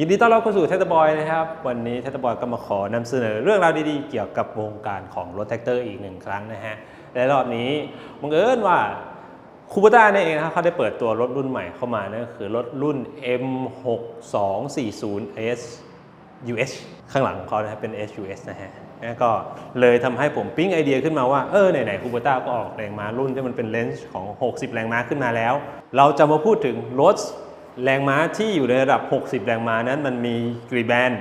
ยินดีต้อนรับเข้าสู่เทสบอยนะครับ วันนี้เทสบอยก็มาขอนำเสนอเรื่องราวดีๆ เกี่ยวกับวงการของรถแท็กเตอร์อีกหนึ่งครั้งนะฮะและรอบนี้บังเอิญว่าคูปต้าเนี่ยเองนะครับเขาได้เปิดตัวรถรุ่นใหม่เข้ามานั่นก็คือรถรุ่น M6240S US ข้างหลังของเขานะครับเป็น SUS นะฮะก็เลยทำให้ผมปิ๊งไอเดียขึ้นมาว่า เออ ไหนๆคูปต้าก็ออกแรงม้ารุ่นที่มันเป็นเลนส์ของ 60 แรงม้าขึ้นมาแล้ว เราจะมาพูดถึงรถ แรงม้าที่อยู่ในระดับ 60 แรงม้านั้นมันมีกี่แบรนด์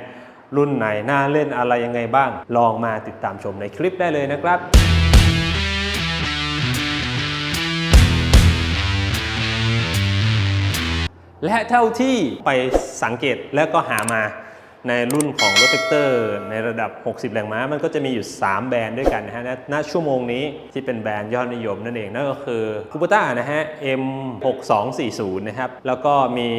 รุ่นไหนน่าเล่นอะไรยังไงบ้าง ลองมาติดตามชมในคลิปได้เลยนะครับและเท่าที่ไปสังเกตและก็หามา ในรุ่นของรถแท็กเตอร์ในระดับ 60 แรงม้า มันก็จะมีอยู่ 3 แบรนด์ด้วยกันนะฮะ ณ ชั่วโมงนี้ที่เป็นแบรนด์ยอดนิยมนั่นเอง นั่นก็คือคูปต้านะฮะ M6240 นะครับ แล้วก็มี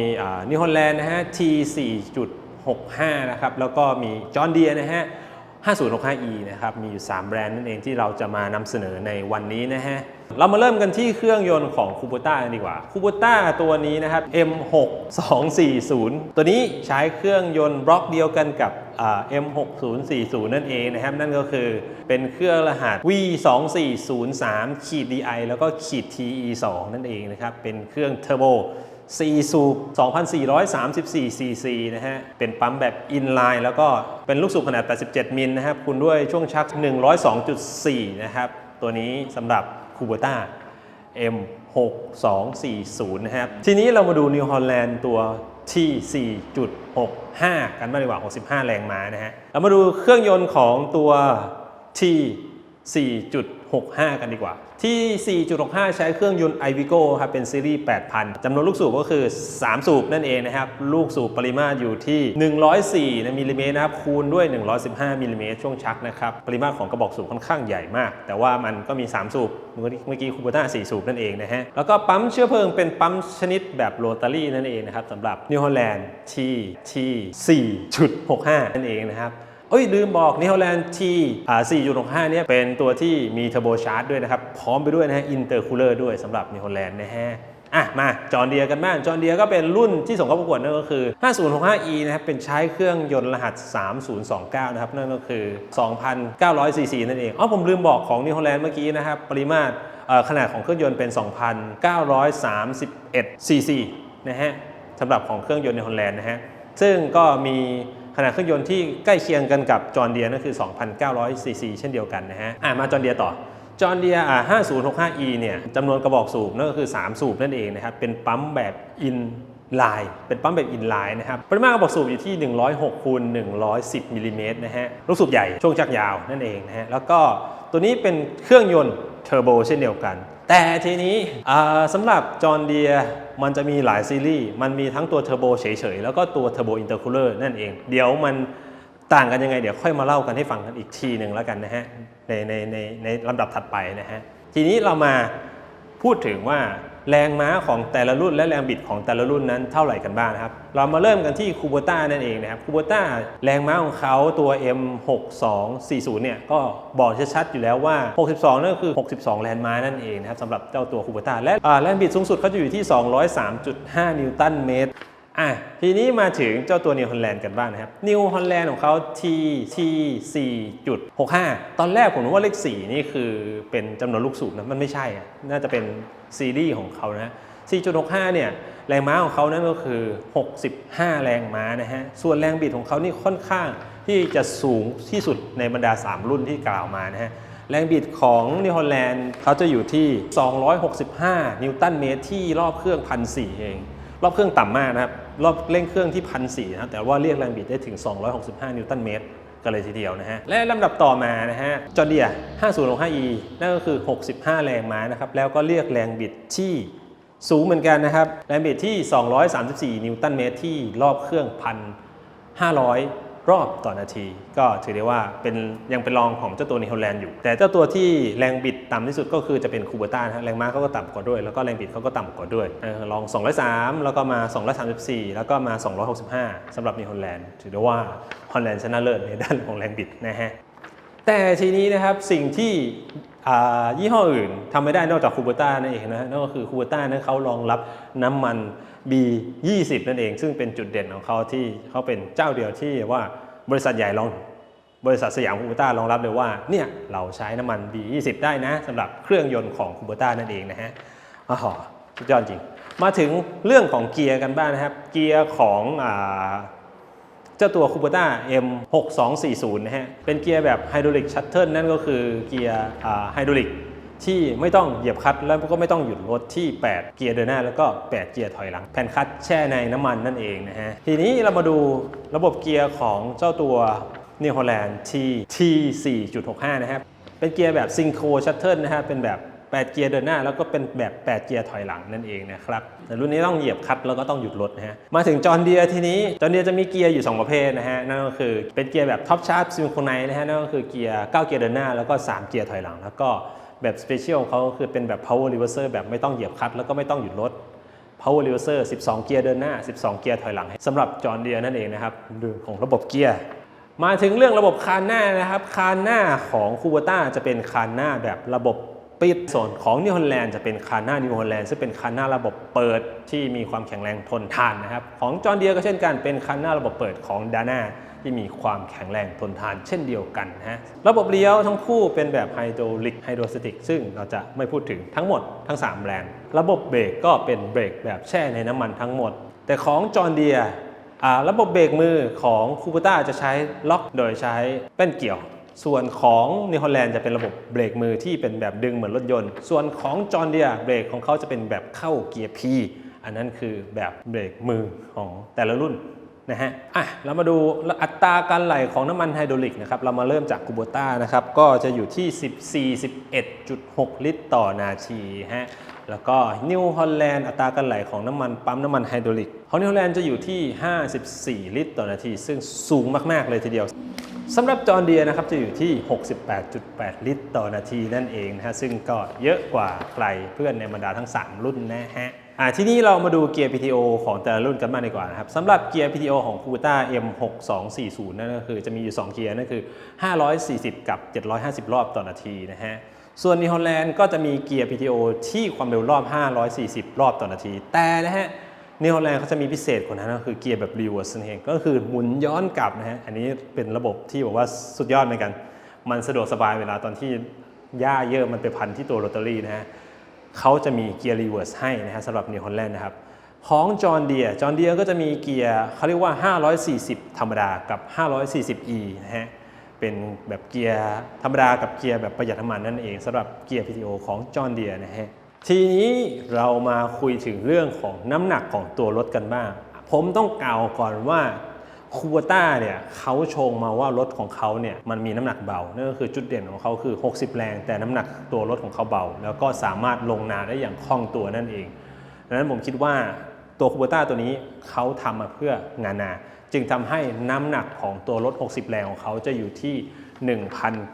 นิฮอลแลนด์นะฮะ T4.65 นะครับ แล้วก็มีจอห์นเดียนะฮะ 5065e นะครับ มีอยู่ 3 แบรนด์นั่นเองที่เราจะมานำเสนอในวันนี้นะฮะ เรามาเริ่มกันที่เครื่องยนต์ของคูโบต้ากันดีกว่าคูโบต้าตัวนี้นะครับ M6240 ตัวนี้ใช้เครื่องยนต์บล็อกเดียวกันกับ M6040 นั่นเองนะครับ นั่นก็คือเป็นเครื่องรหัส V2403 ขีด DI แล้วก็ขีด TE2 นั่นเองนะครับ เป็นเครื่องเทอร์โบ 4 สูบ 2,434 ซีซีนะฮะ เป็นปั๊มแบบอินไลน์แล้วก็เป็นลูกสูบขนาด 87 มิลนะครับคุณด้วยช่วงชัก 102.4 นะครับ ตัวนี้สำหรับคูโบต้า M6240 นะครับ ทีนี้เรามาดูนิวฮอลแลนด์ตัวที่ 4.65 กันบ้างดีกว่า 65 แรงม้านะฮะ เรามาดูเครื่องยนต์ของตัวที่ 4.65 กันดีกว่า ที่ 4.65 ใช้เครื่องยนต์ iVigo ครับเป็นซีรีส์ 8,000 จำนวนลูกสูบก็คือ 3 สูบนั่นเองนะครับ ลูกสูบปริมาตรอยู่ที่ 104นะมิลลิเมตรนะครับ คูณด้วย 115มิลลิเมตรช่วงชักนะครับ ปริมาตรของกระบอกสูบค่อนข้างใหญ่มาก แต่ว่ามันก็มี 3 สูบ เมื่อกี้คูปต้า 4 สูบนั่นเองนะฮะ แล้วก็ปั๊มเชื้อเพลิงเป็นปั๊มชนิดแบบโรตารี่นั่นเองนะครับสำหรับนิวฮอลแลนด์ที่ที่4.65 นั่นเองนะครับ เอ้ยลืมบอกนิวแลนด์ที่อ่า4.65เนี่ยเป็นตัวที่มีเทอร์โบชาร์จด้วยนะครับ พร้อมไปด้วยนะฮะอินเตอร์คูลเลอร์ด้วยสำหรับนิวแลนด์นะฮะอะมาจอร์เดียกันบ้างจอร์เดียก็เป็นรุ่นที่ส่งเข้าประกวดนั่นก็คือ 5065e นะครับเป็นใช้เครื่องยนต์รหัส 3029 นะครับ นั่นก็คือ 2,900 ซีซีนั่นเองอ๋อผมลืมบอกของนิวแลนด์เมื่อกี้นะครับ ปริมาตรขนาดของเครื่องยนต์เป็น 2,931 ซีซีนะฮะสำหรับของเครื่องยนต์ในฮอลแลนด์นะฮะซึ่งก็มี ขนาดเครื่องยนต์ที่ใกล้เคียงกันกับจอร์เดียนั่นคือ 2,900ซีซีเช่นเดียวกันนะฮะอะมาจอร์เดียต่อจอร์เดียอ่า 5065e เนี่ยจำนวนกระบอกสูบนั่นก็คือ 3 สูบนั่นเองนะครับ เป็นปั๊มแบบอินไลน์เป็นปั๊มแบบอินไลน์นะครับ ปริมาตรกระบอกสูบอยู่ที่ 106คูณ110มิลลิเมตรนะฮะ ลูกสูบใหญ่ ช่วงชักยาวนั่นเองนะฮะ แล้วก็ตัวนี้เป็นเครื่องยนต์เทอร์โบเช่นเดียวกัน แต่ทีนี้สำหรับจอร์เดีย มันจะมีหลายซีรีส์ มันมีทั้งตัวเทอร์โบเฉยๆ แล้วก็ตัวเทอร์โบอินเตอร์คูลเลอร์นั่นเอง เดี๋ยวมันต่างกันยังไง เดี๋ยวค่อยมาเล่ากันให้ฟังกันอีกทีหนึ่งแล้วกันนะฮะในในในในลำดับถัดไปนะฮะทีนี้เรามาพูดถึงว่า แรงม้าของแต่ละรุ่นและแรงบิดของแต่ละรุ่นนั้นเท่าไหร่กันบ้างนะครับ เรามาเริ่มกันที่คูโบต้านั่นเองนะครับคูโบต้าแรงม้าของเขาตัว M6240 เนี่ยก็บอกชัดๆอยู่แล้วว่า 62 นั่นก็คือ 62 แรงม้านั่นเองนะครับสำหรับเจ้าตัวคูโบต้าและแรงบิดสูงสุดเขาจะอยู่ที่ 203.5 นิวตันเมตร อะทีนี้มาถึงเจ้าตัวนิวฮอลแลนด์กันบ้างนะครับนิวฮอลแลนด์ของเขา T T 4.65 ตอนแรกผมนึกว่าเลข 4 นี่คือเป็นจำนวนลูกสูบนะมันไม่ใช่อะน่าจะเป็นซีรีส์ของเขานะ 4.65 เนี่ยแรงม้าของเขานั่นก็คือ 65 แรงม้านะฮะ ส่วนแรงบิดของเขานี่ค่อนข้างที่จะสูงที่สุดในบรรดา 3 รุ่นที่กล่าวมานะฮะแรงบิดของนิวฮอลแลนด์เขาจะอยู่ที่ 265 นิวตันเมตรที่รอบเครื่อง1,400เอง รอบเครื่องต่ำมากนะครับ รอบเร่งเครื่องที่พันสี่นะครับแต่ว่าเรียกแรงบิดได้ถึง 265 นิวตันเมตรกันเลยทีเดียวนะฮะ และลำดับต่อมานะฮะจอเดีย 5065e นั่นก็คือ 65 แรงม้านะครับ แล้วก็เรียกแรงบิดที่สูงเหมือนกันนะครับ แรงบิดที่ 234 นิวตันเมตรที่รอบเครื่อง 1,500 รอบต่อนาที ก็ถือได้ว่าเป็นยังเป็นรองของเจ้าตัวนิวฮอลแลนด์อยู่ แต่เจ้าตัวที่แรงบิด ต่ำที่สุดก็คือจะเป็นคูเบต้านะฮะแรงม้าเขาก็ต่ำกว่าด้วย แล้วก็แรงบิดเขาก็ต่ำกว่าด้วยออลอง 203 แล้วก็มา 234 แล้วก็มา 265สำหรับนิวฮอลแลนด์ถือได้ว่าฮอลแลนด์ชนะเลิศในด้านของแรงบิดนะฮะแต่ทีนี้นะครับสิ่งที่ยี่ห้ออื่นทำไม่ได้นอกจากคูเบต้านั่นเองนะนั่นก็คือคูเบต้านั้นเขารองรับน้ำมัน B20 นั่นเอง ซึ่งเป็นจุดเด่นของเขาที่เขาเป็นเจ้าเดียวที่ว่าบริษัทใหญ่ลอง บริษัทสยามคูเบต้ารองรับเลยว่าเนี่ยเราใช้น้ำมัน B20 ได้นะสำหรับเครื่องยนต์ของคูเบต้านั่นเองนะฮะอ๋อสุดยอดจริง มาถึงเรื่องของเกียร์กันบ้างนะครับ เกียร์ของเจ้าตัว Kubota M6240 นะฮะเป็นเกียร์แบบไฮดรอลิกชัตเทิลนั่นก็คือเกียร์ไฮดรอลิกที่ไม่ต้องเหยียบคัตแล้วก็ไม่ต้องหยุดรถที่ 8 เกียร์เดินหน้าแล้วก็ 8 เกียร์ถอยหลัง แผ่นคัตแช่ในน้ำมันนั่นเองนะฮะ ทีนี้เรามาดูระบบเกียร์ของเจ้าตัว New Holland T T4.65 นะครับ เป็นเกียร์แบบซิงโครชัตเทิลนะฮะเป็นแบบ 8 เกียร์เดินหน้า แล้วก็เป็นแบบ 8 เกียร์ถอยหลังนั่นเองนะครับแต่รุ่นนี้ต้องเหยียบคัตแล้วก็ต้องหยุดรถนะฮะ มาถึงจอร์นเดียทีนี้ จอร์นเดียจะมีเกียร์อยู่ 2 ประเภทนะฮะ นั่นก็คือเป็นเกียร์แบบท็อปชาร์ปซิงโครไนนะฮะ นั่นก็คือเกียร์ 9 เกียร์เดินหน้า แล้วก็ 3 เกียร์ถอยหลัง แล้วก็แบบสเปเชียลของเขาคือเป็นแบบ power reverser แบบไม่ต้องเหยียบคัตแล้วก็ไม่ต้องหยุดรถ power reverser 12 เกียร์เดินหน้า 12 เกียร์ถอยหลังสำหรับจอร์นเดียนั่นเองนะครับเรื่องของระบบเกียร์ มาถึงเรื่องระบบคานหน้านะครับ คานหน้าของคูเบต้าจะเป็นคานหน้าแบบระบบปิดส่วนของนิวฮอลแลนด์จะเป็นคานหน้านิวฮอลแลนด์ซึ่งเป็นคานหน้าระบบเปิดที่มีความแข็งแรงทนทานนะครับ ของจอร์เดียก็เช่นกันเป็นคานหน้าระบบเปิดของดาน่าที่มีความแข็งแรงทนทานเช่นเดียวกันนะฮะระบบเลี้ยวทั้งคู่เป็นแบบไฮดรอลิกไฮดรอสติก ซึ่งเราจะไม่พูดถึงทั้งหมดทั้ง 3 แบรนด์ระบบเบรกก็เป็นเบรกแบบแช่ในน้ำมันทั้งหมด แต่ของจอร์เดีย ระบบเบรกมือของคูเปต้าจะใช้ล็อกโดยใช้แป้นเกี่ยว ส่วนของนิวฮอลแลนด์จะเป็นระบบเบรกมือที่เป็นแบบดึงเหมือนรถยนต์ ส่วนของจอร์เดียเบรกของเขาจะเป็นแบบเข้าเกียร์ P อันนั้นคือแบบเบรกมือของแต่ละรุ่นนะฮะ อะ เรามาดูอัตราการไหลของน้ำมันไฮดรอลิกนะครับ เรามาเริ่มจากคูโบต้านะครับ ก็จะอยู่ที่ 14-11.6 ลิตรต่อนาทีฮะ แล้วก็นิวฮอลแลนด์อัตราการไหลของน้ำมันปั๊มน้ำมันไฮดรอลิกของนิวฮอลแลนด์จะอยู่ที่ 54 ลิตรต่อนาที ซึ่งสูงมาก ๆ เลยทีเดียวสำหรับจอร์เดียนะครับจะอยู่ที่ 68.8 ลิตรต่อนาทีนั่นเองนะฮะซึ่งก็เยอะกว่าใครเพื่อนในบรรดาทั้ง 3 รุ่นนะฮะอ่าทีนี้เรามาดูเกียร์ PTO ของแต่ละรุ่นกันบ้างดีกว่านะครับสำหรับเกียร์ PTO ของ k u b a t a M6240 นั่นก็คือจะมีอยู่ 2 เกียร์นั่นคือ 540 กับ 750 รอบต่อนาทีนะฮะ ส่วนนิวฮอลแลนด์ก็จะมีเกียร์ PTO ที่ความเร็วรอบ 540 รอบต่อนาที แต่นะฮะนิวฮอลแลนด์เขาจะมีพิเศษกว่านั้นก็คือเกียร์แบบ reverse นั่นเองก็คือหมุนย้อนกลับนะฮะอันนี้เป็นระบบที่บอกว่าสุดยอดเหมือนกัน มันสะดวกสบายเวลาตอนที่หญ้าเยอะมันไปพันที่ตัวโรตารี่นะฮะเขาจะมีเกียร์ reverse ให้นะฮะสำหรับนิวฮอลแลนด์นะครับของจอร์นเดียจอร์นเดียก็จะมีเกียร์เขาเรียกว่า 540 ธรรมดากับ 540e นะฮะ เป็นแบบเกียร์ธรรมดากับเกียร์แบบประหยัดน้ำมันนั่นเองสำหรับเกียร์ PTO ของจอร์นเดียนะฮะทีนี้เรามาคุยถึงเรื่องของน้ำหนักของตัวรถกันบ้าง ผมต้องกล่าวก่อนว่าคูเบต้าเนี่ยเขาชงมาว่ารถของเขาเนี่ยมันมีน้ำหนักเบา นั่นก็คือจุดเด่นของเขาคือ 60 แรง แต่น้ำหนักตัวรถของเขาเบา แล้วก็สามารถลงนาได้อย่างคล่องตัวนั่นเองดังนั้นผมคิดว่า ตัวคูเบต้าตัวนี้เขาทำมาเพื่องานนา จึงทำให้น้ำหนักของตัวรถ 60 แรงของเขาจะอยู่ที่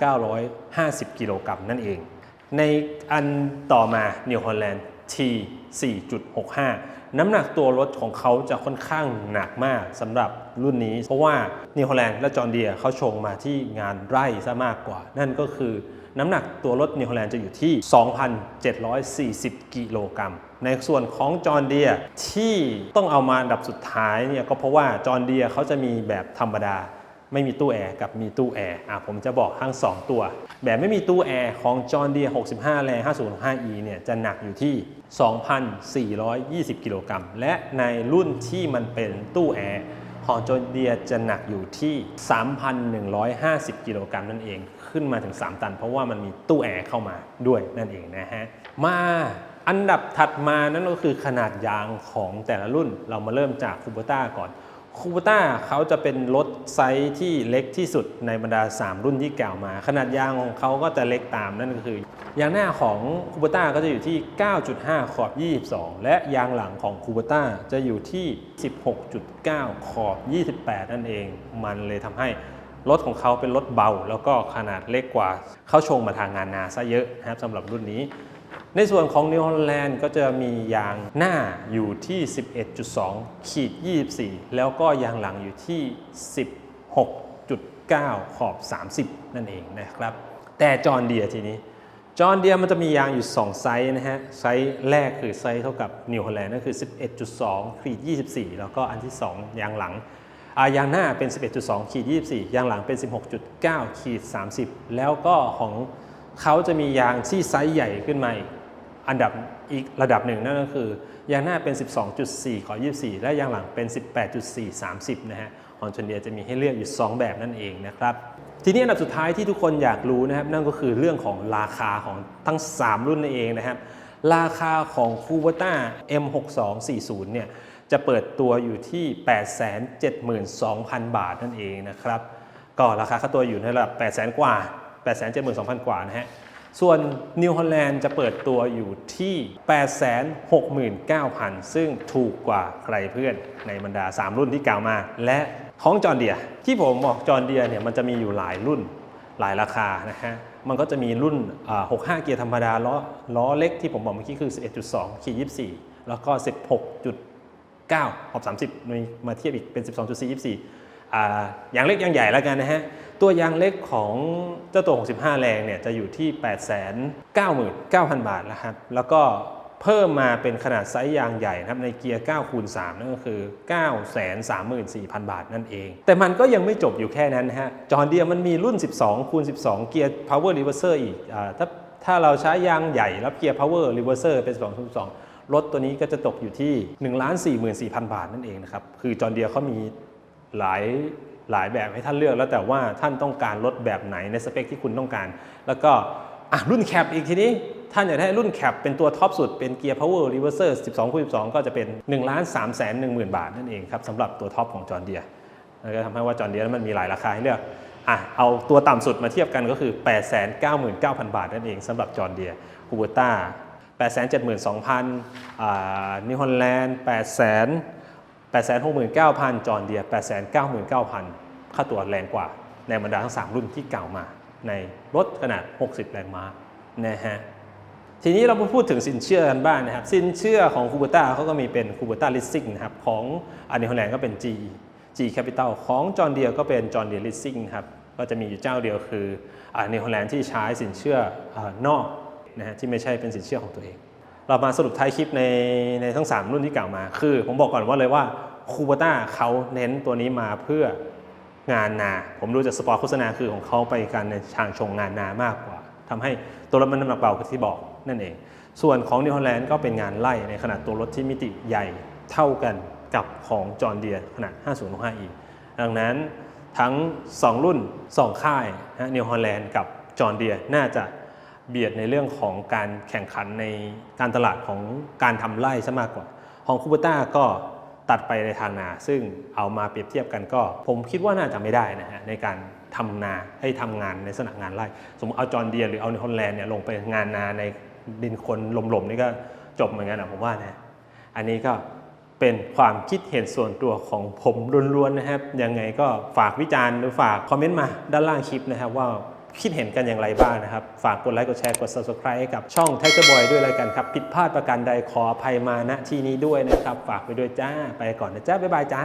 1,950 กิโลกรัมนั่นเอง ในอันต่อมา New Holland T 4.65 น้ำหนักตัวรถของเขาจะค่อนข้างหนักมากสำหรับรุ่นนี้ เพราะว่า New Holland และจอร์เดียเขาชงมาที่งานไร่ซะมากกว่า นั่นก็คือ น้ำหนักตัวรถ New Holland จะอยู่ที่ 2,740 กิโลกรัม ในส่วนของจอร์เดียที่ต้องเอามาดับสุดท้ายเนี่ยก็เพราะว่าจอร์เดียเขาจะมีแบบธรรมดา ไม่มีตู้แอร์กับมีตู้แอร์อะผมจะบอกทั้ง 2 ตัว แบบไม่มีตู้แอร์ของ John Deere 65 แรง 5065E เนี่ยจะหนักอยู่ที่ 2,420 กิโลกรัม และในรุ่นที่มันเป็นตู้แอร์ของ John Deere จะหนักอยู่ที่ 3,150 กิโลกรัมนั่นเอง ขึ้นมาถึง 3 ตัน เพราะว่ามันมีตู้แอร์เข้ามาด้วยนั่นเองนะฮะ มาอันดับถัดมานั่นก็คือขนาดยางของแต่ละรุ่น เรามาเริ่มจากคูเบต้าก่อนคูเบต้าเขาจะเป็นรถไซส์ที่เล็กที่สุดในบรรดา 3 รุ่นที่กล่าวมา ขนาดยางของเขาก็จะเล็กตามนั่นก็คือยางหน้าของคูเบต้าก็จะอยู่ที่ 9.5 ขอบ 22 และยางหลังของคูเบต้าจะอยู่ที่ 16.9 ขอบ 28 นั่นเอง มันเลยทำให้ รถของเขาเป็นรถเบา แล้วก็ขนาดเล็กกว่า เขาชงมาทางงานนาซะเยอะนะครับสำหรับรุ่นนี้ ในส่วนของ New Holland ก็จะมียางหน้าอยู่ที่ 11.2 ขีด 24 แล้วก็ยางหลังอยู่ที่ 16.9 ขอบ 30 นั่นเองนะครับ แต่จอร์เดียทีนี้จอห์เดียมันจะมียางอยู่ 2 ไซส์นะฮะ ไซส์แรกคือไซส์เท่ากับนิวฮอลแลนด์นั่นคือ 11.2 ขีด 24 แล้วก็อันที่ 2 ยางหลัง ยางหน้าเป็น 11.2ขีด24 ยางหลังเป็น 16.9ขีด30 แล้วก็ของเขาจะมียางที่ไซส์ใหญ่ขึ้นมาอันดับอีกระดับหนึ่งนั่นก็คือ ยางหน้าเป็น 12.4 ขอ 24 และยางหลังเป็น 18.4 30 นะฮะของจนเดียจะมีให้เลือกอยู่ 2 แบบนั่นเองนะครับ ทีนี้อันดับสุดท้ายที่ทุกคนอยากรู้นะครับ นั่นก็คือเรื่องของราคาของทั้ง 3 รุ่นนั่นเองนะครับ ราคาของ c u b e r t a M6240 เนี่ยจะเปิดตัวอยู่ที่ 872,000 บาทนั่นเองนะครับ ก็ราคาค่าตัวอยู่ในระดับ 800,000 กว่า 872,000 กว่านะฮะ ส่วนนิวฮอลแลนด์จะเปิดตัวอยู่ที่ 869,000 ซึ่งถูกกว่าใครเพื่อนในบรรดา 3 รุ่นที่กล่าวมา และของจอร์เดียที่ผมบอกจอร์เดียเนี่ยมันจะมีอยู่หลายรุ่นหลายราคานะฮะ มันก็จะมีรุ่น 65 เกียร์ธรรมดาล้อล้อเล็กที่ผมบอกเมื่อกี้คือ 11.2 ขีด 24 แล้วก็ 16.9 ขอบ 30มมาเทียบอีกเป็น 12.4 24อย่างเล็กอย่างใหญ่แล้วกันนะฮะ ตัวยางเล็กของเจ้าตัว 65 แรงเนี่ยจะอยู่ที่ 899,000 บาทนะครับ แล้วก็ เพิ่มมาเป็นขนาดไซส์ยางใหญ่นะครับในเกียร์9คูณ3นั่นก็คือ 934,000 บาทนั่นเอง แต่มันก็ยังไม่จบอยู่แค่นั้นนะฮะจอร์เดียมันมีรุ่น 12คูณ12 เกียร์ power reverser อีกอถ้าถ้าเราใช้ยางใหญ่แล้วเกียร์ power reverser เป็น2คูณ2รถตัวนี้ก็จะตกอยู่ที่ 1 44,000 บาทนั่นเองนะครับคือจอร์เดียเขามีหลายหลายแบบให้ท่านเลือกแล้วแต่ว่าท่านต้องการรถแบบไหนในสเปคที่คุณต้องการ แล้วก็รุ่นแคปอีกทีนี้ ท่านอยากได้รุ่นแคปเป็นตัวท็อปสุดเป็นเกียร์ Power Reverser 12คูณ12 ก็จะเป็น 1 3 1 0 0 0 0 บาทนั่นเองครับสำหรับตัวท็อปของจอร์เดียแล้วก็ทำให้ว่าจอร์เดียมันมีหลายราคาให้เลือกอะเอาตัวต่ำสุดมาเทียบกันก็คือ 899,000 บาทนั่นเองสำหรับจอร์เดียคูเบต้า872,000อ่านิวฮอลแลนด์800,000 869,000 จอร์เดีย 899,000 ค่าตัวแรงกว่าในบรรดาทั้ง 3 รุ่นที่กล่าวมา ในรถขนาด 60 แรงม้านะฮะ ทีนี้เรามาพูดถึงสินเชื่อกันบ้างนะครับ สินเชื่อของคูเบต้าเขาก็มีเป็นคูเบต้าลิสซิ่งนะครับของอันนี้ฮอลแลนด์ก็เป็น G G Capital ของจอร์เดียก็เป็นจอร์เดียลิสซิ่งครับก็จะมีอยู่เจ้าเดียวคืออันนี้ฮอลแลนด์ที่ใช้สินเชื่ออนอกนะฮะที่ไม่ใช่เป็นสินเชื่อของตัวเอง เรามาสรุปท้ายคลิปในในทั้ง 3 รุ่นที่กล่าวมา คือ ผมบอกก่อนว่าเลยว่าคูเบต้าเขาเน้นตัวนี้มาเพื่องานนา ผมดูจากสปอร์ตโฆษณาคือของเขาไปกันในทางชงงานนามากกว่าทำให้ตัวรถมันน้ำหนักเบาที่บอก นั่นเอง ส่วนของนิวฮอลแลนด์ก็เป็นงานไล่ในขนาดตัวรถที่มิติใหญ่เท่ากันกับของจอร์เดียขนาด 5065e ดังนั้นทั้ง 2 รุ่น 2 ค่ายนิวฮอลแลนด์กับจอร์เดียน่าจะเบียดในเรื่องของการแข่งขันในการตลาดของการทำไร่ซะมากกว่า ของคูเบต้าก็ตัดไปในทางนา ซึ่งเอามาเปรียบเทียบกันก็ ผมคิดว่าน่าจะไม่ได้นะฮะในการทำนาให้ทำงานในลักษณะงานไร่ สมมติเอาจอร์เดียหรือเอาในฮอลแลนด์เนี่ยลงไปงานนาใน ดินคนหลมๆนี่ก็จบเหมือนกันนะผมว่านะ อันนี้ก็เป็นความคิดเห็นส่วนตัวของผมล้วนๆนะครับ ยังไงก็ฝากวิจารณ์หรือฝากคอมเมนต์มาด้านล่างคลิปนะครับว่าคิดเห็นกันอย่างไรบ้างนะครับ ฝากกดไลค์กดแชร์กด subscribe ให้กับช่อง t a g e r Boy ด้วยแล้วกันครับ ผิดพลาดประการใดขออภัยมาณที่นี้ด้วยนะครับ ฝากไปด้วยจ้า ไปก่อนนะจ้า บ๊ายบายจ้า